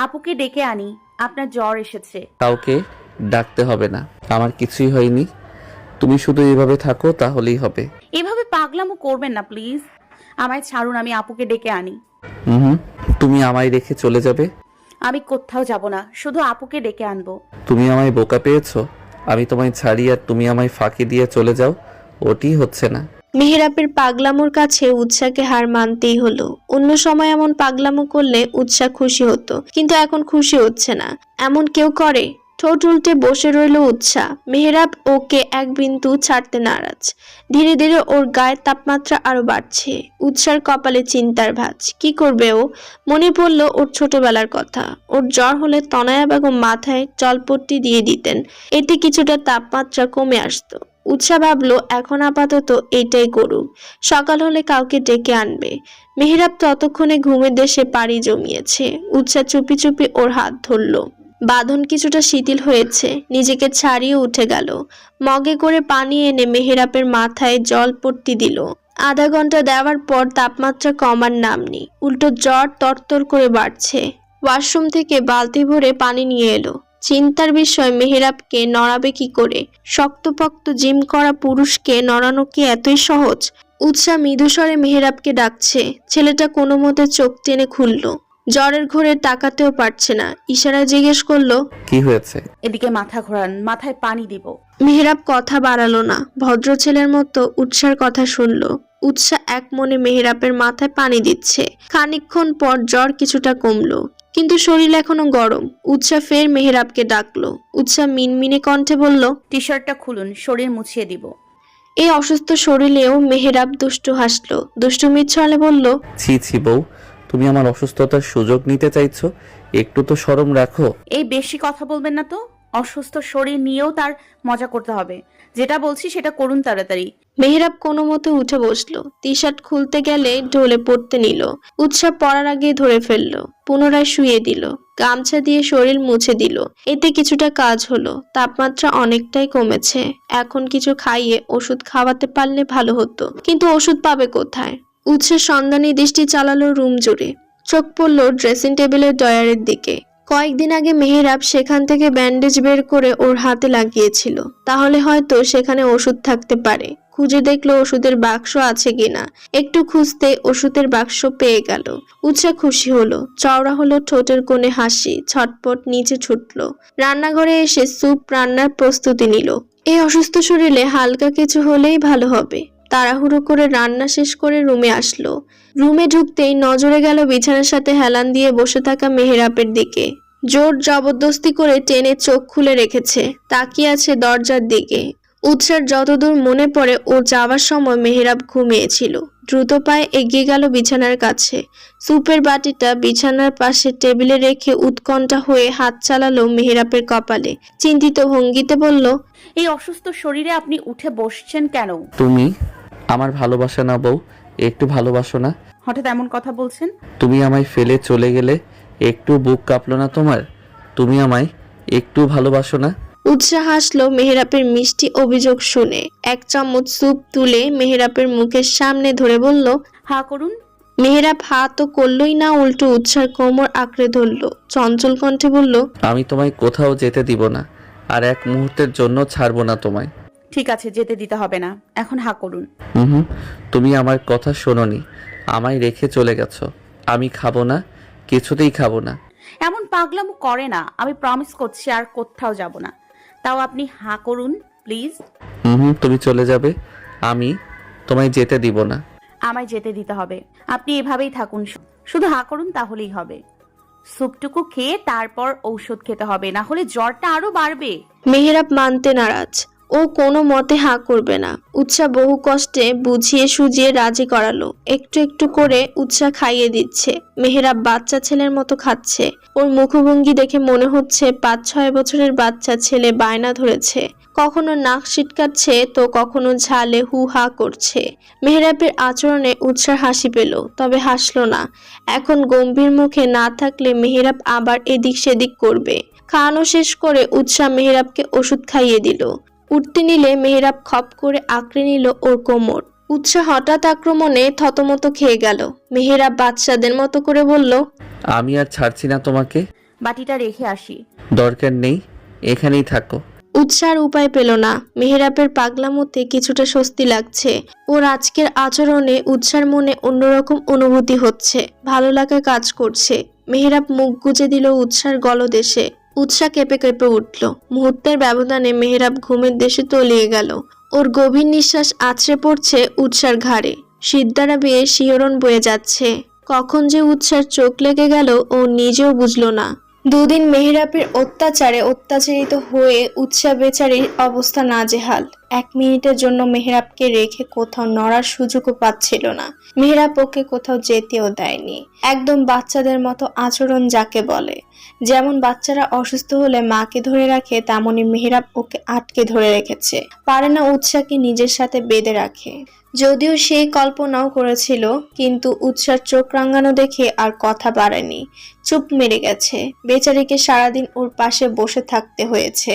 আপুকে ডেকে আনি। আপনার জ্বর এসেছে। কাউকে ডাকতে হবে না। আমার কিছুই হয়নি। তুমি শুধু এভাবে থাকো তাহলেই হবে। এভাবে পাগলামো করবেন না প্লিজ। আমায় ছাড়ুন আমি আপুকে ডেকে আনি। হুম তুমি আমায় রেখে চলে যাবে? আমি কোথাও যাব না শুধু আপুকে ডেকে আনব। তুমি আমায় বোকা পেয়েছ? আমি তোমায় ছাড়ি আর তুমি আমায় ফাঁকি দিয়ে চলে যাও। ওটি হচ্ছে না। মেহেরাবের পাগলামোর কাছে উৎসাকে হার মানতেই হলো। অন্য সময় এমন পাগলামো করলে উৎসা খুশি হতো, কিন্তু এখন খুশি হচ্ছে না। এমন কেউ করে? ঠোঁট উল্টে বসে রইল উৎসা। মেহেরাব ওকে এক বিন্দু ছাড়তে নারাজ। ধীরে ধীরে ওর গায়ের তাপমাত্রা আরও বাড়ছে। উৎসার কপালে চিন্তার ভাঁজ। কি করবে ও? মনে পড়ল ওর ছোটবেলার কথা। ওর জ্বর হলে তনয়া বেগম মাথায় জলপট্টি দিয়ে দিতেন। এতে কিছুটা তাপমাত্রা কমে আসতো। উৎসা ভাবলো, এখন আপাতত এইটাই করুক সকাল হলে কাউকে ডেকে আনবে। মেহেরাব ততক্ষণে ঘুমের দেশে পাড়ি জমিয়েছে। উৎসা চুপি চুপি ওর হাত ধরলো। বাঁধন কিছুটা শিথিল হয়েছে, নিজেকে ছাড়িয়ে উঠে গেল। মগে করে পানি এনে মেহেরাবের মাথায় জল পট্টি দিল। আধা ঘণ্টা দেওয়ার পর তাপমাত্রা কমার নাম নেই। উল্টো জ্বর তরতর করে বাড়ছে। ওয়াশরুম থেকে বালতি ভরে পানি নিয়ে এলো। চিন্তার বিষয় মেহেরাবকে নড়াবে কি করে? শক্তপক্ত জিম করা পুরুষকে নড়ানো কি এতই সহজ? উৎসাহ মৃদুস্বরে মেহেরাবকে ডাকছে। ছেলেটা কোনো মতে চোখ টেনে খুলল। জ্বরের ঘোরে তাকাতেও পারছে না। ইশারা জিজ্ঞেস করল কি হয়েছে? এদিকে মাথা ঘোরান মাথায় পানি দিব। মেহেরাব কথা বাড়ালো না। ভদ্র ছেলের মতো উৎসার কথা শুনল। উৎসা এক মনে মেহেরাবের মাথায় পানি দিচ্ছে। খানিকক্ষণ পর জ্বর কিছুটা কমলো। কিন্তু শরীর এখনও গরম। উৎসাহ ফের মেহেরাবকে ডাকলো। উৎসাহ মিনমিনে কণ্ঠে বলল টি শার্টটা খুলুন শরীর মুছিয়ে দিব। এই অসুস্থ শরীরেও মেহেরাব দুষ্টু হাসলো। দুষ্টুমির ছলে বলল ছি ছি বউ তুমি আমার অসুস্থতার সুযোগ নিতে চাইছো একটু তো শরম রাখো। এই বেশি কথা বলবেন না তো। অসুস্থ শরীর নিয়েও তার মজা করতে হবে। যেটা বলছি সেটা করুন তাড়াতাড়ি। মেহেরাব কোনো মতে উঠে বসল। টি শার্ট খুলতে গেলে ঢোলে পড়তে নিল। উৎসাহ পড়ার আগে ধরে ফেলল, পুনরায় শুয়ে দিল, গামছা দিয়ে শরীর মুছে দিল। এতে কিছুটা কাজ হলো, তাপমাত্রা অনেকটাই কমেছে। এখন কিছু খাইয়ে ওষুধ খাওয়াতে পারলে ভালো হতো। কিন্তু ওষুধ পাবে কোথায়? উৎসের সন্ধানী দৃষ্টি চালালো রুম জুড়ে। চোখ পড়ল ড্রেসিং টেবিলের ডয়ারের দিকে। কয়েকদিন আগে মেহেরাব সেখান থেকে ব্যান্ডেজ বের করে ওর হাতে লাগিয়েছিল। তাহলে হয়তো সেখানে ওষুধ থাকতে পারে। খুঁজে দেখল ওষুধের বাক্স আছে কিনা। একটু খুঁজতে ওষুধের বাক্স পেয়ে গেল। উৎসা খুশি হলো। চওড়া হলো ঠোঁটের কোণে হাসি, ছটপট নিচে ছুটলো। রান্নাঘরে এসে স্যুপ রান্নার প্রস্তুতি নিল। এই অসুস্থ শরীরে হালকা কিছু হলেই ভালো হবে। তাড়াহুড়ো করে রান্না শেষ করে রুমে আসলো। রুমে ঢুকতেই নজরে গেল বিছানার সাথে হেলান দিয়ে বসে থাকা মেহেরাপের দিকে। জোর জবরদস্তি করে টেনে চোখ খুলে রেখেছে। তাকিয়ে আছে দরজার দিকে। উৎসার যতদূর মনে পড়ে ও যাওয়ার সময় মেহেরাব ঘুমিয়েছিল। দ্রুত পায়ে এগিয়ে গেল বিছানার কাছে। সুপের বাটিটা বিছানার পাশে টেবিলে রেখে উৎকণ্ঠা হয়ে হাত চালালো মেহেরাবের কপালে। চিন্তিত ভঙ্গিতে বলল এই অসুস্থ শরীরে আপনি উঠে বসছেন কেন? তুমি আমার ভালোবাসা না বউ একটু ভালোবাসো না। হঠাৎ এমন কথা বলছেন? তুমি আমায় ফেলে চলে গেলে একটু বুক কাঁপলো না তোমার? তুমি আমায় একটু ভালোবাসো না? উৎসাহ হাসলো মেহেরাপের মিষ্টি অভিযোগ শুনে। এক চামচ স্যুপ তুলে মেহেরাপের মুখের সামনে ধরে বলল হা করুন। মেহেরাব হা তো করলই না উল্টো উৎসার কোমর আঁকড়ে ধরলো। চঞ্চল কণ্ঠে বলল আমি তোমায় কোথাও যেতে দিব না আর এক মুহূর্তের জন্য ছাড়বো না তোমায়। ঠিক আছে যেতে দিতে হবে না। এখন হা করুন। হুম হুম তুমি আমার কথা শোনোনি। আমায় রেখে চলে গেছো। আমি খাব না কিছুতেই খাব না। এমন পাগলামো করে না। আমি প্রমিস করছি আর কোথাও যাব না। তাও আপনি হা করুন প্লিজ। হুম তুমি চলে যাবে। আমি তোমায় যেতে দিব না। আমায় যেতে দিতে হবে। আপনি এভাবেই থাকুন। শুধু হা করুন তাহলেই হবে। স্যুপটুকু খেয়ে তারপর ঔষধ খেতে হবে না হলে জ্বরটা আরও বাড়বে। মেহেরাব মানতে নারাজ। ও কোনো মতে হাঁ করবে না। উৎসাহ বহু কষ্টে বুঝিয়ে সুজিয়ে রাজি করালো। একটু একটু করে উৎসাহ খাইয়ে দিচ্ছে। মেহেরাব বাচ্চা ছেলের মতো খাচ্ছে। ওর মুখভঙ্গি দেখে মনে হচ্ছে পাঁচ ছয় বছরের বাচ্চা ছেলে বায়না ধরেছে। কখনো নাক ছিটকাচ্ছে তো কখনো ঝালে হু হা করছে। মেহেরাবের আচরণে উৎসাহ হাসি পেল, তবে হাসলো না। এখন গম্ভীর মুখে না থাকলে মেহেরাব আবার এদিক সেদিক করবে। খাওয়ানো শেষ করে উৎসাহ মেহেরাবকে ওষুধ খাইয়ে দিল। উঠতে নিলে মেহেরাব খপ করে আঁকড়ে নিল ওর কোমর। উৎসাহ হঠাৎ আক্রমণে থতমত খেয়ে গেল। মেহেরাব বাচ্চাদের মতো করে বলল আমি আর ছাড়ছি না তোমাকে। বাটিটা রেখে আসি। দরকার নেই এখানেই থাকো। উৎসার উপায় পেল না। মেহেরাবের পাগলামোতে কিছুটা স্বস্তি লাগছে। ওর আজকের আচরণে উৎসার মনে অন্যরকম অনুভূতি হচ্ছে। ভালো লাগা কাজ করছে। মেহেরাব মুখ গুজে দিল উৎসার গলদেশে। উৎসা কেঁপে কেঁপে উঠল। মুহূর্তের ব্যবধানে মেহেরাব ঘুমের দেশে তলিয়ে গেল। ওর গভীর নিঃশ্বাস আছড়ে পড়ছে উৎসার ঘাড়ে। সিদ্ধারা বেয়ে শিহরণ বয়ে যাচ্ছে। কখন যে উৎসার চোখ লেগে গেল ও নিজেও বুঝল না। দুদিন মেহেরাবের অত্যাচারে অত্যাচারিত হয়ে উৎসা বেচারির অবস্থা নাজেহাল। এক মিনিটের জন্য মেহেরাবকে রেখে কোথাও নড়ার সুযোগও পাচ্ছিল না। মেহেরাব ওকে কোথাও যেতেও দেয়নি। একদম বাচ্চাদের মতো আচরণ যাকে বলে। যেমন বাচ্চারা অসুস্থ হলে মাকে ধরে রাখে, তেমনি মেহেরাব ওকে আটকে ধরে রেখেছে। পারে না উৎসাকে নিজের সাথে বেঁধে রাখে। যদিও সে কল্পনাও করেছিল, কিন্তু উৎসার চোখ রাঙানো দেখে আর কথা বাড়েনি চুপ মেরে গেছে। বেচারিকে সারাদিন ওর পাশে বসে থাকতে হয়েছে।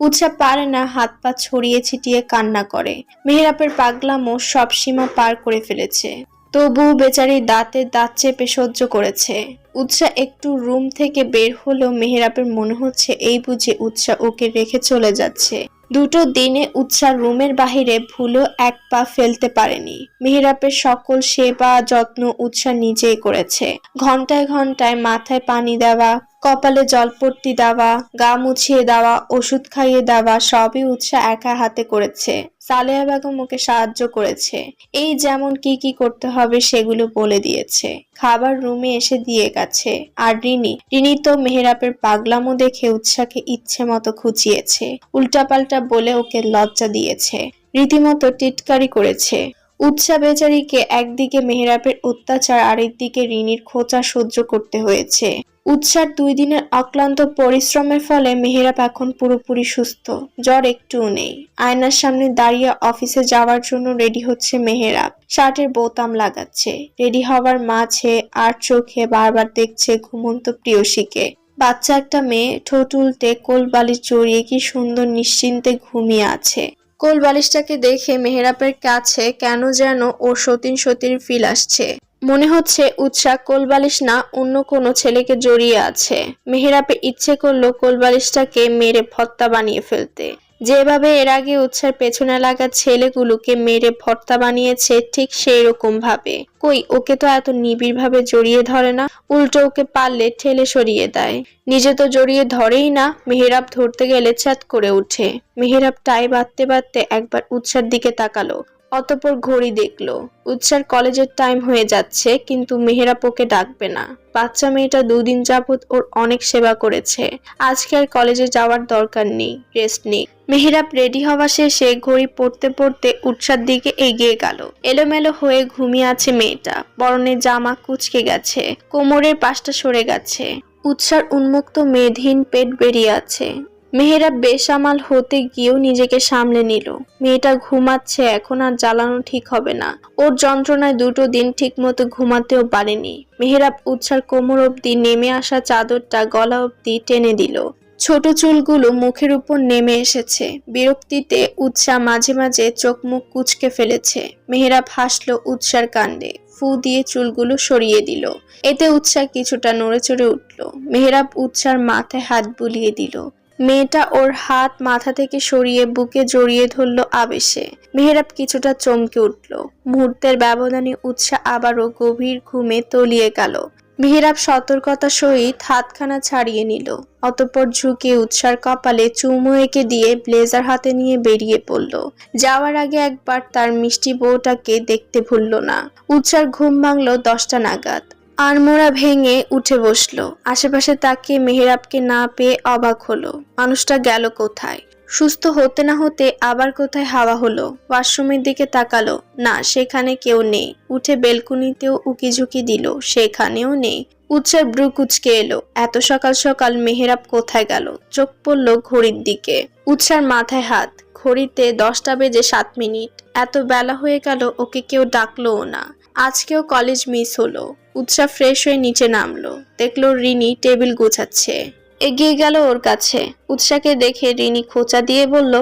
উৎসা পারে না, হাত পা ছড়িয়ে ছিটিয়ে কান্না করে। মেহেরাপের পাগলামো সব সীমা পার করে ফেলেছে। তবু বেচারি দাঁতে দাঁত চেপে সহ্য করেছে। উৎসা একটু রুম থেকে বের হলেও মেহেরাপের মনে হচ্ছে এই বুঝে উৎসা ওকে রেখে চলে যাচ্ছে। দুটো দিনে উৎসার রুমের বাহিরে ভুলো এক পা ফেলতে পারেনি। মেহেরাপের সকল সেবা, যত্ন উৎসা নিজেই করেছে। ঘন্টায় ঘন্টায় মাথায় পানি দেওয়া কপালে জলপট্টি দেওয়া, গা মুছিয়ে দেওয়া, ওষুধ খাইয়ে দেওয়া সবই উৎসা একা হাতে করেছে। সালেহা বেগম ওকে সাহায্য করেছে। এই যেমন কি কি করতে হবে সেগুলো বলে দিয়েছে। খাবার রুমে এসে দিয়ে গেছে। আর রিনি রিনি তো মেহেরাপের পাগলামো দেখে উৎসাকে ইচ্ছে মতো খুঁচিয়েছে। উল্টাপাল্টা বলে ওকে লজ্জা দিয়েছে। রীতিমতো টিটকারি করেছে। উৎসা বেচারিকে একদিকে মেহেরাবের অত্যাচার, আরেকদিকে ঋণীর খোঁচা সহ্য করতে হয়েছে। উৎসার দুই দিনের অক্লান্ত পরিশ্রমের ফলে মেহেরাব এখন পুরোপুরি সুস্থ। জ্বর একটুও নেই। আয়নার সামনে দাঁড়িয়ে অফিসে যাওয়ার জন্য রেডি হচ্ছে মেহেরাব। শার্টের বোতাম লাগাচ্ছে। রেডি হওয়ার মাঝে আর চোখে বারবার দেখছে ঘুমন্ত প্রিয়সীকে। বাচ্চা একটা মেয়ে, ঠোঁট উল্টে কোল বালিশ জড়িয়ে কি সুন্দর নিশ্চিন্তে ঘুমিয়ে আছে। কোল বালিশটাকে দেখে মেহেরাপের কাছে কেন যেন ও সতীন সতীর ফিল আসছে। মনে হচ্ছে উৎসাহ কোলবালিশ না অন্য কোনো ছেলেকে জড়িয়ে আছে। মেহেরাপের ইচ্ছে করল কোলবালিশটাকে মেরে ফত্তা বানিয়ে ফেলতে। যেভাবে এর আগে উৎসার পেছনে লাগা ছেলেগুলোকে মেরে ভর্তা বানিয়েছে, ঠিক সেই রকম ভাবে কই, ওকে তো এত নিবিড় ভাবে জড়িয়ে ধরে না? উল্টো ওকে পারলে ঠেলে সরিয়ে দেয়। নিজে তো জড়িয়ে ধরেই না, মেহেরাব ধরতে গেলে চ্যাত করে উঠে মেহেরাব টাই বাঁধতে বাঁধতে একবার উৎসার দিকে তাকালো। অতপর ঘড়ি দেখল। উৎসার কলেজের টাইম হয়ে যাচ্ছে, কিন্তু মেহেরাব ওকে ডাকবে না। বাচ্চা মেয়েটা দুদিন যাবৎ ওর অনেক সেবা করেছে। আজকে আর কলেজে যাওয়ার দরকার নেই রেস্ট নেই। মেহেরাব রেডি হওয়া শেষে ঘড়ি পড়তে পড়তে উৎসার দিকে এগিয়ে গেল। এলোমেলো হয়ে ঘুমিয়ে আছে মেয়েটা। বরণের জামা কুচকে গেছে, কোমরের পাশটা সরে গেছে। উৎসার উন্মুক্ত মেধহীন পেট বেরিয়ে আছে। মেহেরাব বেসামাল হতে গিয়েও নিজেকে সামলে নিল। মেয়েটা ঘুমাচ্ছে এখন আর জ্বালানো ঠিক হবে না। ওর যন্ত্রণায় দুটো দিন ঠিক মতো ঘুমাতেও পারেনি। মেহেরাব উৎসার কোমর অবধি নেমে আসা চাদরটা গলা অবধি টেনে দিল। ছোট চুলগুলো মুখের উপর নেমে এসেছে। বিরক্তিতে উৎসা মাঝে মাঝে চোখ মুখ কুচকে ফেলেছে। মেহেরাব হাসলো উৎসার কাণ্ডে। ফু দিয়ে চুলগুলো সরিয়ে দিল। এতে উৎসাহ কিছুটা নড়ে চড়ে উঠল। মেহেরাব উৎসার মাথায় হাত বুলিয়ে দিল। মেয়েটা ওর হাত মাথা থেকে সরিয়ে বুকে জড়িয়ে ধরল আবেশে। মেহেরাব কিছুটা চমকে উঠল। মুহূর্তের ব্যবধানে উৎসাহ আবারও গভীর ঘুমে তলিয়ে গেল। মেহেরাব সতর্কতা সহিত হাতখানা ছাড়িয়ে নিল। অতঃপর ঝুঁকে উৎসার কপালে চুমু এঁকে দিয়ে ব্লেজার হাতে নিয়ে বেরিয়ে পড়ল। যাওয়ার আগে একবার তার মিষ্টি বউটাকে দেখতে ভুলল না। উৎসার ঘুম ভাঙল দশটা নাগাদ। আড়মোড়া ভেঙে উঠে বসল। আশেপাশে তাকিয়ে মেহেরাবকে না পেয়ে অবাক হলো। মানুষটা গেল কোথায়? সুস্থ হতে না হতে আবার কোথায় হাওয়া হলো? ওয়াশরুমের দিকে তাকালো। না, সেখানে কেউ নেই। উঠে বেলকুনিতেও উকিঝুঁকি দিল। সেখানেও নেই। উৎসার ব্রু কুচকে এলো। এত সকাল সকাল মেহেরাব কোথায় গেল? চোখ পড়ল ঘড়ির দিকে। উৎসার মাথায় হাত। ঘড়িতে দশটা বেজে সাত মিনিট। এত বেলা হয়ে গেল, ওকে কেউ ডাকলোও না। আজকেও কলেজ মিস হলো। উৎসাহ ফ্রেশ হয়ে নিচে নামলো। দেখল রিনি টেবিল গোছাচ্ছে। এগিয়ে গেল ওর কাছে। উৎসাকে দেখে রিনি খোঁচা দিয়ে বলল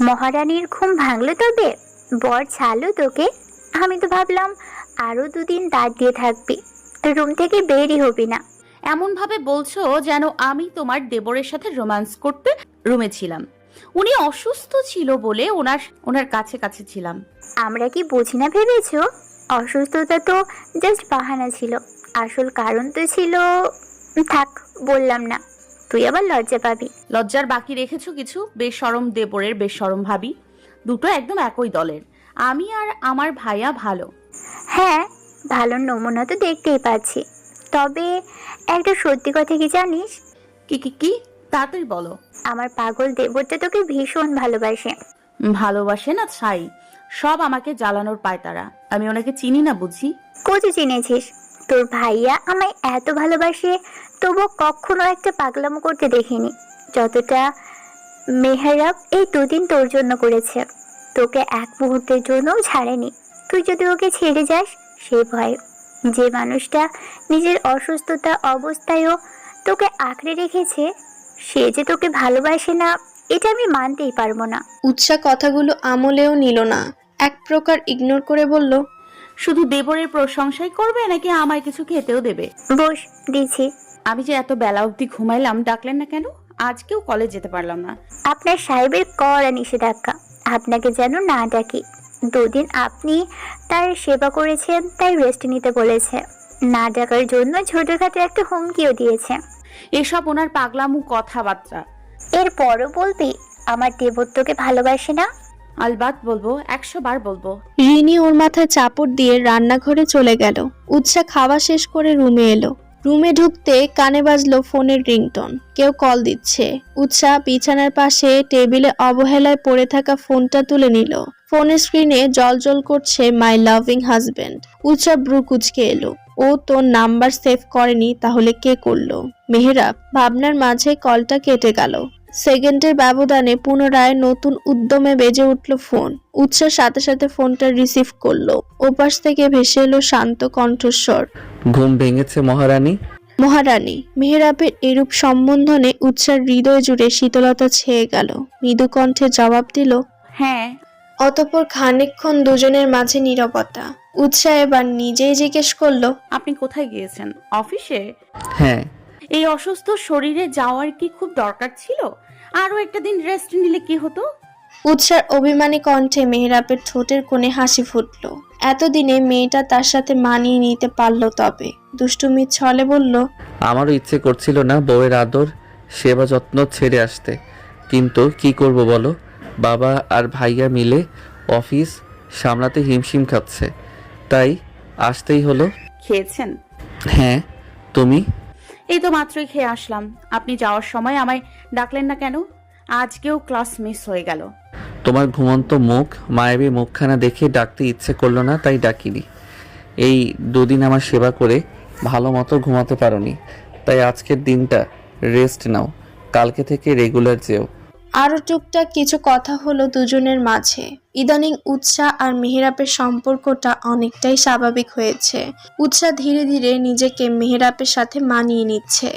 মহারানীর ঘুম ভাঙলো তবে? বর ছাড়লো তোকে? আমি তো ভাবলাম আরও দুদিন দাঁড় দিয়ে থাকবি। রুম থেকে বেরই হবি না। এমনভাবে বলছো যেন আমি তোমার দেবরের সাথে রোম্যান্স করতে রুমে ছিলাম। উনি অসুস্থ ছিল বলে ওনার ওনার কাছে কাছে ছিলাম। আমরা কি বুঝি না ভেবেছো? অসুস্থতা তো জাস্ট বাহানা ছিল। আসল কারণ তো ছিল থাক বললাম না। তুই আবার লজ্জা পাবি। লজ্জার বাকি রেখেছো কিছু? বেশরম দেবরের বেশরম ভাবি। দুটো একদম একই দলের। আমি আর আমার ভাইয়া ভালো। হ্যাঁ ভালো নমুনা তো দেখতেই পাচ্ছি। তবে একটা সত্যি কথা কি জানিস? কি কি কি? তাড়াতাড়ি বলো। আমার পাগল দেবরটা তোকে ভীষণ ভালোবাসে। ভালোবাসে না ছাই? সব আমাকে জ্বালানোর পায়তারা আমি ওনাকে চিনি না বুঝি? কচু চিনেছিস? তোর ভাইয়া আমায় এত ভালোবাসে তবু কখনো একটা পাগলামো করতে দেখিনি। যতটা মেহরাব এই দুদিন তোর জন্য করেছে। তোকে এক মুহূর্তের জন্যও ছাড়েনি। তুই যদি ওকে ছেড়ে যাস সে ভয়। যে মানুষটা নিজের অসুস্থতা অবস্থায়ও তোকে আঁকড়ে রেখেছে সে যে তোকে ভালোবাসে না এটা আমি মানতেই পারব না। উৎসা কথাগুলো আমলেও নিল না। এক প্রকার ইগনোর করে বলল শুধু দেবরের প্রশংসাই করবে নাকি আমায় কিছু খেতেও দেবে? বস দিছি আমি যে এত বেলা অবধি ঘুমাইলাম ডাকলেন না কেন? আজকেও কলেজ যেতে পারলাম না। আপনার সাহেবের কড়া নিষেধাজ্ঞা আপনাকে যেন না ডাকি। দুদিন আপনি তার সেবা করেছেন তাই রেস্ট নিতে বলেছে। না ডাকার জন্য ছোটখাটো একটা হুমকিও দিয়েছে। এসব ওনার পাগলামু কথাবার্তা। এরপরও বলবি আমার দেবত্বকে তোকে ভালোবাসে না? আলবাত বলব, একশো বার বলব। রিনি ওর মাথায় চাপড় দিয়ে রান্নাঘরে চলে গেল। উৎসা খাওয়া শেষ করে রুমে এলো। রুমে ঢুকতে কানে বাজলো ফোনের রিংটন। কেউ কল দিচ্ছে। উৎসা বিছানার পাশে টেবিলে অবহেলায় পড়ে থাকা ফোনটা তুলে নিল। ফোনের স্ক্রিনে জল করছে মাই লাভিং হাজবেন্ড উৎসা ব্রু কুচকে এলো। ও তোর নাম্বার সেভ করেনি, তাহলে কে করল? মেহরাব, ভাবনার মাঝে কলটা কেটে গেল। সেকেন্ডের ব্যবধানে পুনরায় নতুন উদ্যমে বেজে উঠল ফোন। উৎসার সাথে সাথে ফোনটা রিসিভ করল। ওপাশ থেকে ভেসে এলো শান্ত কণ্ঠস্বর। ঘুম ভেঙেছে মহারানী? মহারানী মেহরাবের এরূপ সম্বোধনে উৎসার হৃদয় জুড়ে শীতলতা ছেয়ে গেল। মৃদু কণ্ঠে জবাব দিল হ্যাঁ। অতপর খানিকক্ষণ দুজনের মাঝে নীরবতা। উৎসাহ এবার নিজেই জিজ্ঞেস করল আপনি কোথায় গিয়েছেন? অফিসে? হ্যাঁ। এই অসুস্থ শরীরে যাওয়ার কি খুব দরকার ছিল? আরও একটা দিন রেস্ট নিলে কি হতো? উৎসার অভিমানী কণ্ঠে মেহরাবের ঠোঁটের কোণে হাসি ফুটল। এতদিনে মেয়েটা তার সাথে মানিয়ে নিতে পারল তবে। দুষ্টুমির ছলে বলল আমারও ইচ্ছে করছিল না বউয়ের আদর সেবা যত্ন ছেড়ে আসতে। কিন্তু কি করব বলো? বাবা আর ভাইয়া মিলে অফিস সামলাতে হিমশিম খাচ্ছে। তাই আসতেই হলো। খেয়েছেন? হ্যাঁ তুমি? এই তো মাত্রই খেয়ে আসলাম। আপনি যাওয়ার সময় আমায় ডাকলেন না কেন? আজকেও ক্লাস মিস হয়ে গেল। তোমার ঘুমন্ত মুখ, মায়াবী মুখখানা দেখে ডাকতে ইচ্ছে করল না, তাই ডাকিনি। এই দুদিন আমার সেবা করে ভালো মতো ঘুমাতে পারোনি। তাই আজকের দিনটা রেস্ট নাও। কালকে থেকে রেগুলার যেও। আরও টুকটাক কিছু কথা হলো দুজনের মাঝে। ইদানিং উৎসাহ আর মেহেরাপের সম্পর্কটা অনেকটাই স্বাভাবিক হয়েছে। উৎসাহ ধীরে ধীরে নিজেকে মেহেরাপের সাথে মানিয়ে নিচ্ছে।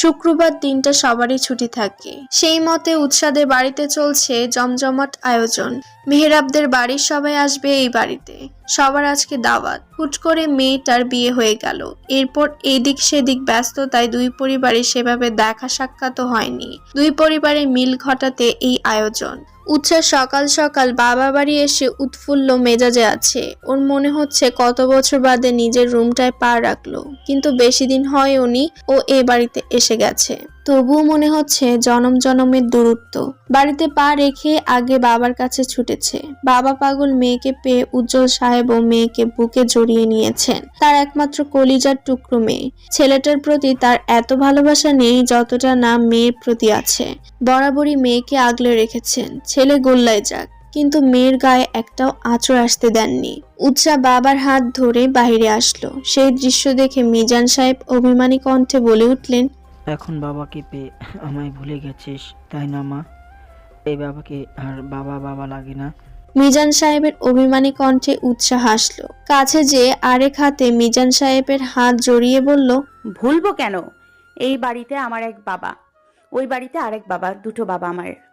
শুক্রবার দিনটা সবারই ছুটি থাকে। সেই মতে উৎসাদের বাড়িতে চলছে জমজমাট আয়োজন। মেহরাবদের বাড়ির সবাই আসবে এই বাড়িতে। সবার আজকে দাওয়াত। হুট করে মেয়েটার বিয়ে হয়ে গেল। এরপর এদিক সেদিক ব্যস্ততায় দুই পরিবারে সেভাবে দেখা সাক্ষাৎ হয়নি। দুই পরিবারে মিল ঘটাতে এই আয়োজন। উৎসাহ সকাল সকাল বাবা বাড়ি এসে উৎফুল্ল মেজাজে আছে। ওর মনে হচ্ছে কত বছর বাদে নিজের রুমটায় পা রাখল। কিন্তু বেশি দিন হয় উনি ও এ বাড়িতে এসে গেছে। তবুও মনে হচ্ছে জনম জনমের দূরত্ব। বাড়িতে পা রেখে আগে বাবার কাছে ছুটেছে। বাবা পাগল মেয়েকে পেয়ে উজ্জ্বল সাহেব ও মেয়েকে বুকে জড়িয়ে নিয়েছেন। তার একমাত্র কলিজার টুকরো মেয়ে। ছেলেটার প্রতি তার এত ভালোবাসা নেই যতটা না মেয়ের প্রতি আছে। বরাবরই মেয়েকে আগলে রেখেছেন। ছেলে গোল্লায় যাক, কিন্তু মেয়ের গায়ে একটাও আঁচড় আসতে দেননি। উৎসা বাবার হাত ধরে বাইরে আসলো। সেই দৃশ্য দেখে মিজান সাহেব অভিমানী কণ্ঠে বলে উঠলেন এখন বাবাকে পেয়ে আমায় ভুলে গেছিস তাই না মা? এই বাবাকে আর বাবা বাবা লাগে না। মিজান সাহেবের অভিমানী কণ্ঠে উৎসাহ হাসলো কাছে যে আরেক হাতে মিজান সাহেবের হাত জড়িয়ে বলল ভুলবো কেন? এই বাড়িতে আমার এক বাবা। ওই বাড়িতে আরেক বাবা দুটো বাবা আমার।